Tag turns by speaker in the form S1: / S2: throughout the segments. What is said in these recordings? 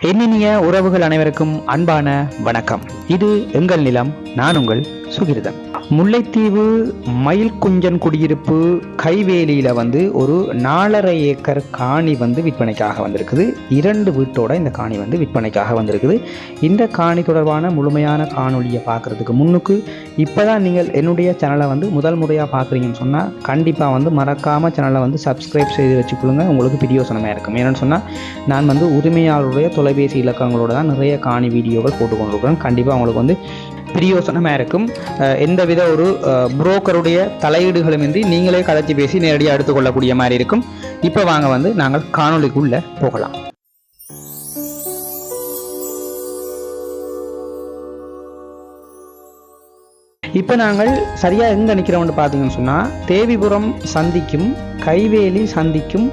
S1: எண்ணினிய உறவுகள் அனைவருக்கும் அன்பான வணக்கம். இது எங்கள் நிலம் நான் உங்கள் சுகிருதன் முல்லைத்தீவு மயில் குஞ்சன் குடியிருப்பு கைவேலியில் வந்து ஒரு நாலரை ஏக்கர் காணி வந்து விற்பனைக்காக வந்திருக்குது. இரண்டு வீட்டோட இந்த காணி வந்து விற்பனைக்காக வந்திருக்குது. இந்த காணி தொடர்பான முழுமையான காணொலியை பார்க்கறதுக்கு முன்னுக்கு இப்போ தான் நீங்கள் என்னுடைய சேனலை வந்து முதல் முறையாக பார்க்குறீங்கன்னு சொன்னால் கண்டிப்பாக வந்து மறக்காமல் சேனலை வந்து சப்ஸ்கிரைப் செய்து வச்சுக்கொள்ளுங்க. உங்களுக்கு பிரியோசனமாக இருக்கும். ஏன்னு சொன்னால் நான் வந்து உரிமையாளருடைய தொலைபேசி இலக்கங்களோட தான் நிறைய காணி வீடியோக்கள் போட்டு கொண்டிருக்கிறேன் கண்டிப்பாக உங்களுக்கு வந்து பிரியோசனமாக இருக்கும் எந்தவித ஒரு புரோக்கருடைய தலையீடுகளுமின்றி நீங்களே கதைச்சி பேசி நேரடியாக எடுத்துக்கொள்ளக்கூடிய மாதிரி இருக்கும் இப்போ வாங்க வந்து நாங்கள் காணொலிக்குள்ளே போகலாம். இப்போ நாங்கள் சரியாக எங்கே நிற்கிறோம்னு பார்த்தீங்கன்னு சொன்னால் தேவிபுரம் சந்திக்கும் கைவேலி சந்திக்கும்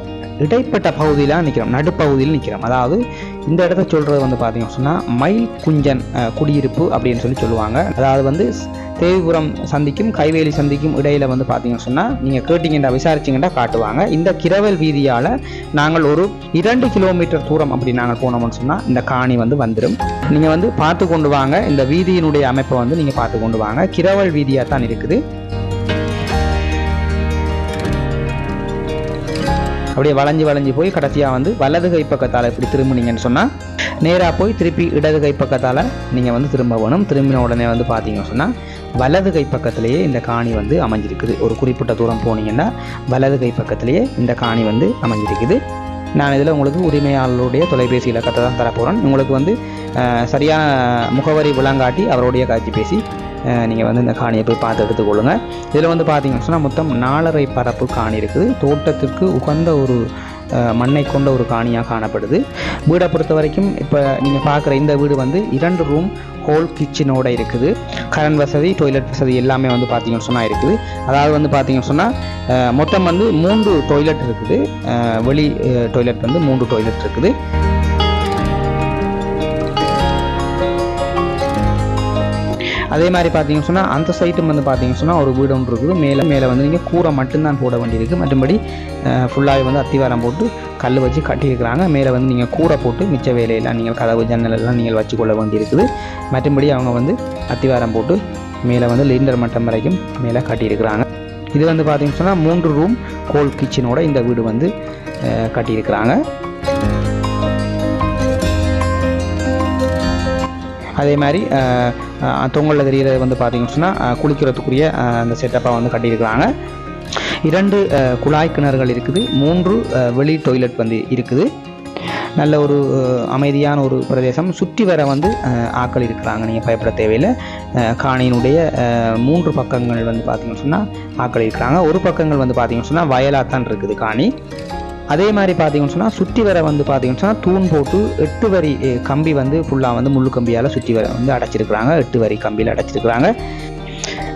S1: இடைப்பட்ட பகுதியில் நிற்கிறோம் நடுப்பகுதியில் நிற்கிறோம் அதாவது இந்த இடத்த சொல்கிறது வந்து பார்த்தீங்கன்னு சொன்னால் மயில் குஞ்சன் குடியிருப்பு அப்படின்னு சொல்லி சொல்லுவாங்க. அதாவது வந்து தேவிபுரம் சந்திக்கும் கைவேலி சந்திக்கும் இடையில் வந்து பார்த்தீங்கன்னு சொன்னால் நீங்கள் கேட்டிங்கன்னா விசாரிச்சிங்கன்னா காட்டுவாங்க. இந்த கிரவல் வீதியால் நாங்கள் ஒரு இரண்டு கிலோமீட்டர் தூரம் அப்படி நாங்கள் போனோம்னு சொன்னால் இந்த காணி வந்து வந்துடும் நீங்கள் வந்து பார்த்து கொண்டு வாங்க. இந்த வீதியினுடைய அமைப்பை வந்து நீங்கள் பார்த்து கொண்டு வாங்க. கிரவல் வீதியாக தான் இருக்குது. அப்படியே வளைஞ்சு வளைஞ்சு போய் கடைசியாக வந்து வலது கை பக்கத்தால் இப்படி திரும்பினீங்கன்னு சொன்னால் நேராக போய் திருப்பி இடது கை பக்கத்தால் நீங்கள் வந்து திரும்ப வேணும் திரும்பின உடனே வந்து பார்த்தீங்கன்னு சொன்னால் வலது கை பக்கத்திலேயே இந்த காணி வந்து அமைஞ்சிருக்குது. ஒரு குறிப்பிட்ட தூரம் போனீங்கன்னா வலது கை பக்கத்திலேயே இந்த காணி வந்து அமைஞ்சிருக்குது. நான் இதில் உங்களுக்கு உரிமையாளருடைய தொலைபேசி இலக்கத்தை தான் தரப்போகிறேன் உங்களுக்கு வந்து சரியான முகவரி விளங்காட்டி அவருடைய காட்சி பேசி நீங்கள் வந்து இந்த காணியை போய் பார்த்து எடுத்துக்கொள்ளுங்க. இதில் வந்து பார்த்தீங்கன்னு சொன்னால் மொத்தம் நாலரை பரப்பு காணி இருக்குது. தோட்டத்திற்கு உகந்த ஒரு மண்ணை கொண்ட ஒரு காணியாக காணப்படுது. வீடை பொறுத்த வரைக்கும் இப்போ நீங்கள் பார்க்குற இந்த வீடு வந்து இரண்டு ரூம் ஹோல் கிச்சனோட இருக்குது. கரண்ட் வசதி டொய்லெட் வசதி எல்லாமே வந்து பார்த்தீங்கன்னு சொன்னால் இருக்குது. அதாவது வந்து பார்த்தீங்கன்னு சொன்னால் மொத்தம் வந்து மூன்று டொய்லெட் இருக்குது. வெளி டொய்லெட் வந்து மூன்று டொய்லெட் இருக்குது. அதே மாதிரி பார்த்தீங்கன்னு சொன்னால் அந்த சைட்டும் வந்து பார்த்தீங்கன்னு சொன்னால் ஒரு வீடு ஒன்று இருக்குது. மேலே மேலே வந்து நீங்கள் கூரை மட்டும்தான் போட வேண்டியிருக்கு. மற்றபடி ஃபுல்லாகவே வந்து அத்திவாரம் போட்டு கல் வச்சு கட்டியிருக்கிறாங்க. மேலே வந்து நீங்கள் கூரை போட்டு மிச்ச வேலையெல்லாம் நீங்கள் கதவு ஜன்னல் எல்லாம் நீங்கள் வச்சுக்கொள்ள வேண்டியிருக்குது. மற்றபடி அவங்க வந்து அத்திவாரம் போட்டு மேலே வந்து லிண்டர் மட்டம் வரைக்கும் மேலே கட்டியிருக்கிறாங்க. இது வந்து பார்த்தீங்கன்னு சொன்னால் மூன்று ரூம் கோல் கிச்சனோட இந்த வீடு வந்து கட்டியிருக்கிறாங்க. அதே மாதிரி தொங்கலில் தெரிகிறது வந்து பார்த்தீங்கன்னு சொன்னால் குளிக்கிறதுக்குரிய அந்த செட்டப்பாக வந்து கட்டியிருக்கிறாங்க. இரண்டு குழாய் கிணறுகள் இருக்குது. மூன்று வெளி டொய்லெட் வந்து இருக்குது. நல்ல ஒரு அமைதியான ஒரு பிரதேசம். சுற்றி வர வந்து ஆக்கள் இருக்கிறாங்க. நீங்கள் பயப்பட தேவையில்லை. காணியினுடைய மூன்று பக்கங்கள் வந்து பார்த்தீங்கன்னு சொன்னால் ஆக்கள் இருக்கிறாங்க. ஒரு பக்கங்கள் வந்து பார்த்தீங்கன்னு சொன்னால் வயலாக தான் இருக்குது காணி. அதே மாதிரி பார்த்தீங்கன்னு சொன்னால் சுற்றி வர வந்து பார்த்தீங்கன்னு சொன்னால் தூண் போட்டு எட்டு வரி கம்பி வந்து ஃபுல்லாக வந்து முள்ளு கம்பியால் சுற்றி வர வந்து அடைச்சிருக்கிறாங்க. எட்டு வரி கம்பியில் அடைச்சிருக்கிறாங்க.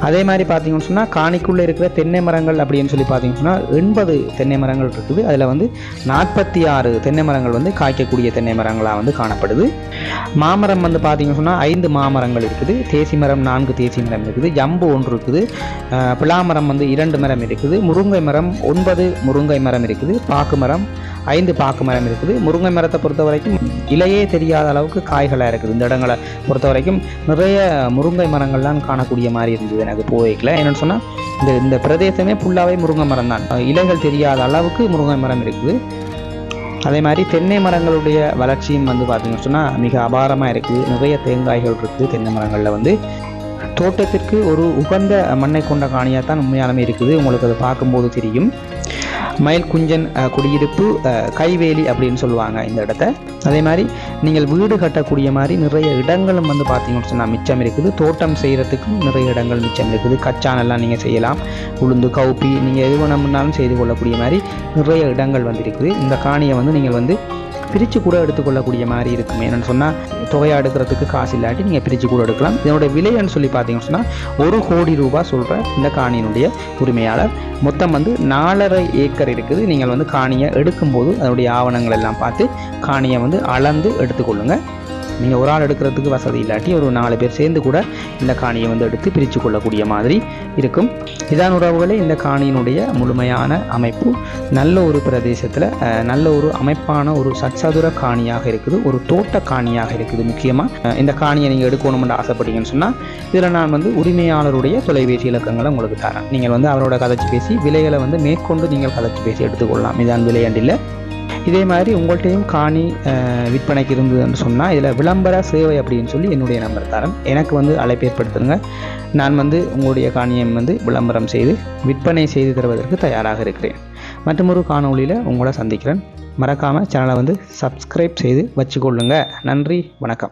S1: அதே மாதிரி பார்த்தீங்கன்னு சொன்னால் காணிக்குள்ளே இருக்கிற தென்னை மரங்கள் அப்படின்னு சொல்லி பார்த்தீங்கன்னு சொன்னால் எண்பது தென்னை மரங்கள் இருக்குது. அதில் வந்து நாற்பத்தி ஆறு தென்னை மரங்கள் வந்து காய்க்கக்கூடிய தென்னை மரங்களாக வந்து காணப்படுது. மாமரம் வந்து பார்த்தீங்கன்னு சொன்னால் ஐந்து மாமரங்கள் இருக்குது. தேசி மரம் நான்கு தேசி மரம் இருக்குது. ஜம்பு ஒன்று இருக்குது. பிளாமரம் வந்து இரண்டு மரம் இருக்குது. முருங்கை மரம் ஒன்பது முருங்கை மரம் இருக்குது. பாக்கு மரம் ஐந்து பாக்கு மரம் இருக்குது. முருங்கை மரத்தை பொறுத்த வரைக்கும் இலையே தெரியாத அளவுக்கு காய்களாக இருக்குது. இந்த இடங்களை பொறுத்த வரைக்கும் நிறைய முருங்கை மரங்கள்லாம் காணக்கூடிய மாதிரி இருந்தது எனக்கு போய்க்கல என்னென்னு சொன்னால் இந்த இந்த பிரதேசமே ஃபுல்லாகவே முருங்கை மரம் தான் இலைகள் தெரியாத அளவுக்கு முருங்கை மரம் இருக்குது. அதே மாதிரி தென்னை மரங்களுடைய வளர்ச்சியும் வந்து பார்த்தீங்கன்னு சொன்னால் மிக அபாரமாக இருக்குது. நிறைய தேங்காய்கள் இருக்குது தென்னை மரங்களில் வந்து. தோட்டத்திற்கு ஒரு உகந்த மண்ணை கொண்ட காணியாக தான் உண்மையாலுமே இருக்குது. உங்களுக்கு அதை பார்க்கும்போது தெரியும். மயில் குஞ்சன் குடியிருப்பு கைவேலி அப்படின்னு சொல்லுவாங்க இந்த இடத்த. அதே மாதிரி நீங்கள் வீடு கட்டக்கூடிய மாதிரி நிறைய இடங்களும் வந்து பார்த்தீங்கன்னு சொன்னால் மிச்சம் இருக்குது. தோட்டம் செய்கிறதுக்கும் நிறைய இடங்கள் மிச்சம் இருக்குது. கச்சானெல்லாம் நீங்கள் செய்யலாம். உளுந்து கவுப்பி நீங்கள் எது வேணும்னாலும் செய்து கொள்ளக்கூடிய மாதிரி நிறைய இடங்கள் வந்து இருக்குது. இந்த காணியை வந்து நீங்கள் வந்து பிரித்து கூட எடுத்துக்கொள்ளக்கூடிய மாதிரி இருக்கும். என்னென்னு சொன்னால் தொகையை எடுக்கிறதுக்கு காசு இல்லாட்டி நீங்கள் பிரித்து கூட எடுக்கலாம். இதனோட விலைன்னு சொல்லி பார்த்தீங்கன்னு சொன்னால் ஒரு கோடி ரூபாய் சொல்கிற இந்த காணியினுடைய உரிமையாளர். மொத்தம் வந்து நாலரை ஏக்கர் இருக்குது. நீங்கள் வந்து காணியை எடுக்கும்போது அதனுடைய ஆவணங்கள் எல்லாம் பார்த்து காணியை வந்து அளந்து எடுத்துக்கொள்ளுங்கள் நீங்கள் ஒரு ஆள் எடுக்கிறதுக்கு வசதி இல்லாட்டி ஒரு நாலு பேர் சேர்ந்து கூட இந்த காணியை வந்து எடுத்து பிரித்து கொள்ளக்கூடிய மாதிரி இருக்கும். இதான் உறவுகளே இந்த காணியினுடைய முழுமையான அமைப்பு. நல்ல ஒரு பிரதேசத்தில் நல்ல ஒரு அமைப்பான ஒரு சச்சதுர காணியாக இருக்குது ஒரு தோட்ட காணியாக இருக்குது முக்கியமாக இந்த காணியை நீங்கள் எடுக்கணும்னு ஆசைப்பட்டீங்கன்னு சொன்னால் இதில் நான் வந்து உரிமையாளருடைய தொலைபேசி இலக்கங்களை உங்களுக்கு தரேன். நீங்கள் வந்து அவரோட கதைச்சு பேசி விலைகளை வந்து மேற்கொண்டு நீங்கள் கதைச்சு பேசி எடுத்துக்கொள்ளலாம். இதான் விலையாண்டில் இதே மாதிரி உங்கள்கிட்டையும் காணி விற்பனைக்கு இருந்ததுன்னு சொன்னால் இதில் விளம்பர சேவை அப்படின்னு சொல்லி என்னுடைய நம்பர் தரேன். எனக்கு வந்து அழைப்பு ஏற்படுத்துங்க. நான் வந்து உங்களுடைய காணியை வந்து விளம்பரம் செய்து விற்பனை செய்து தருவதற்கு தயாராக இருக்கிறேன். மற்றொரு காணொளியில் உங்களை சந்திக்கிறேன். மறக்காமல் சேனலை வந்து சப்ஸ்கிரைப் செய்து வச்சுக்கொள்ளுங்க. நன்றி வணக்கம்.